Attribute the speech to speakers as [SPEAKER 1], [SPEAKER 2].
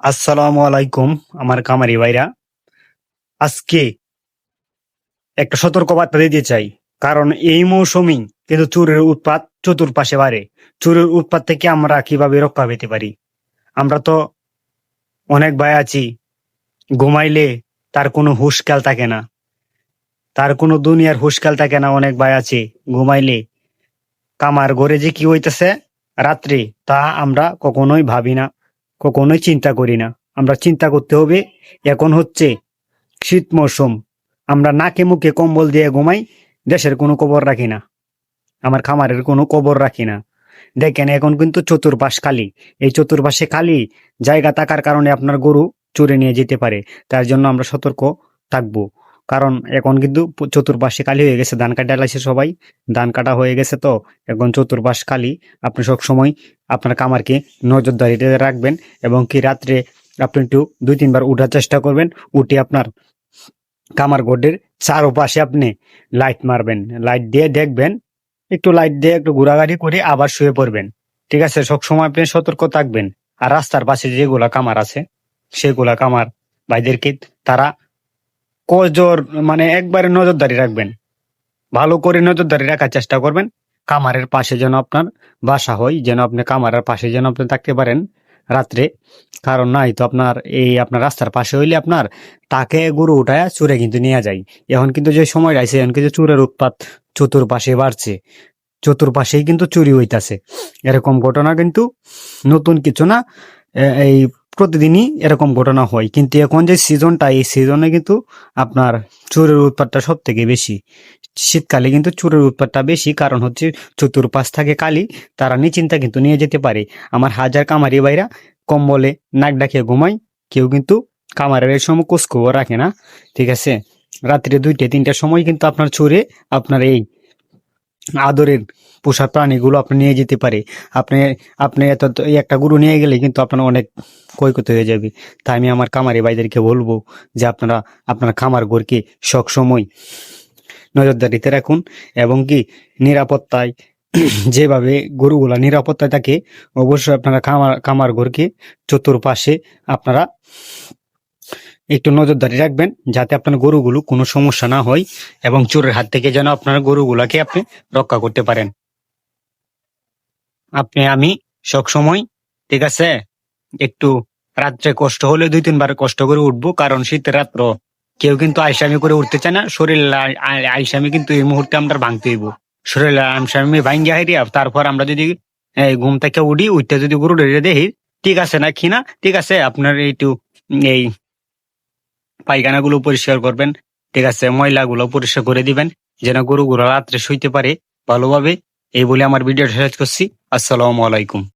[SPEAKER 1] আসসালামু আলাইকুম আমার কামারি ভাইরা। আজকে একটা সতর্কবার্তা দিতে চাই, কারণ এই মৌসুমে কিন্তু চুরের উৎপাত চতুর্পাশে বাড়ে। চুরের উৎপাত থেকে আমরা কীভাবে রক্ষা পেতে পারি? আমরা তো অনেক ভাই আছি, ঘুমাইলে তার কোনো হুশকাল থাকে না। তার কোনো দুনিয়ার হুশকাল থাকে না, অনেক ভাই আছে, ঘুমাইলে কামার ঘরে যে কি হইতেছে, রাত্রে তা আমরা কখনোই ভাবি না। কখনোই চিন্তা করি না। আমরা চিন্তা করতে হবে, এখন হচ্ছে শীত মৌসুম আমরা নাকে মুখে কম্বল দিয়ে ঘুমাই, দেশের কোনো খবর রাখি না। আমার খামারের কোনো খবর রাখি না। দেখেন, এখন কিন্তু চতুর্পাশ খালি। এই চতুর্পাশে খালি জায়গা থাকার কারণে আপনার গরু চুরে নিয়ে যেতে পারে। তার জন্য আমরা সতর্ক থাকব। কারণ এখন কিন্তু চতুর্পাশে খালি হয়ে গেছে, ধান কাটা লাগছে সবাই, ধান কাটা হয়ে গেছে তো, এখন চতুর্পাশ খালি আপনি সবসময় আপনার কামারকে নজরদারিতে রাখবেন এবং কি রাত্রে আপনি একটু দুই তিনবার উঠার চেষ্টা করবেন, উঠে আপনার কামার গোডের চারোপাশে আপনি লাইট মারবেন, লাইট দিয়ে দেখবেন, একটু লাইট দিয়ে একটু ঘোরাঘাড়ি করে আবার শুয়ে পড়বেন, ঠিক আছে? সবসময় আপনি সতর্ক থাকবেন। আর রাস্তার পাশে যেগুলা কামার আছে, সেগুলা কামার ভাইদেরকে তারা কজর মানে একবারে নজরদারি রাখবেন। ভালো করে নজরদারি রাখার চেষ্টা করবেন। কামারের পাশে যেন আপনার বাসা হয়, যেন আপনি কামারের পাশে যেন আপনি থাকতে পারেন রাত্রে। কারণ নাই তো আপনার, এই আপনার রাস্তার পাশে হইলে আপনার তাকে গরু উঠায় চুরে কিন্তু নিয়ে যায়। এখন কিন্তু যে সময় আছে এখন কিন্তু চুরের উৎপাত চতুর্পাশে বাড়ছে। চতুর্পাশেই কিন্তু চুরি হইতাছে। এরকম ঘটনা কিন্তু নতুন কিছু না এই প্রতিদিনই এরকম ঘটনা হয়। কিন্তু এখন যে সিজনটা এই সিজনে কিন্তু আপনার চুরের উৎপাতটা সব থেকে বেশি। শীতকালে কিন্তু চোরের উৎপাতটা বেশি, কারণ হচ্ছে চতুর্পাশ থাকে কালি, তারা নিচিন্তা কিন্তু নিয়ে যেতে পারে। আমার হাজার কামারি বাইরা কম্বলে নাক ডাকিয়ে ঘুমায়, কেউ কিন্তু কামারের সময় কোষখবর রাখে না, ঠিক আছে? রাত্রে দুইটা, তিনটার সময় কিন্তু আপনার চোরে আপনার এই আদরের পোষা প্রাণীগুলো আপনি নিয়ে যেতে পারে। আপনি আপনি এত, একটা গরু নিয়ে গেলে কিন্তু আপনার অনেক ক্ষয়ক্ষতি হয়ে যাবে। তাই আমি আমার কামারি ভাইদেরকে বলব যে আপনারা, আপনার খামার ঘরকে সবসময় নজরদারিতে রাখুন এবং কি নিরাপত্তায়, যেভাবে গরুগুলা নিরাপত্তায় থাকে, অবশ্যই আপনারা খামার খামার ঘরকে চতুর্পাশে আপনারা একটু নজরদারি রাখবেন যাতে আপনার গরুগুলো কোনো সমস্যা না হয় এবং চোরের হাত থেকে যেন আপনার গরুগুলাকে আপনি রক্ষা করতে পারেন। আপনি, আমি সব সময় ঠিক আছে? একটু রাত্রে কষ্ট হলে দুই, তিনবার কষ্ট করে উঠবো, কারণ শীতের রাত্র কেউ কিন্তু আইসামি করে উঠতে চায় না। শরীর আইসামি কিন্তু এই মুহূর্তে আমরা ভাঙতে হইব। শরীর আইসামি ভাঙ্গি হাইরিয়া তারপর আমরা যদি ঘুম থেকে উঠি, উঠতে যদি গরু ডেরে দেখি, ঠিক আছে না কি না? ঠিক আছে, আপনার এইটু এই পায়খানাগুলো পরিষ্কার করবেন, ঠিক আছে, ময়লাগুলো পরিষ্কার করে দিবেন, যেন গরুগুলো রাত্রে শুইতে পারে ভালোভাবে। এই বলে আমার ভিডিওটা শেষ করছি। আসসালামু আলাইকুম।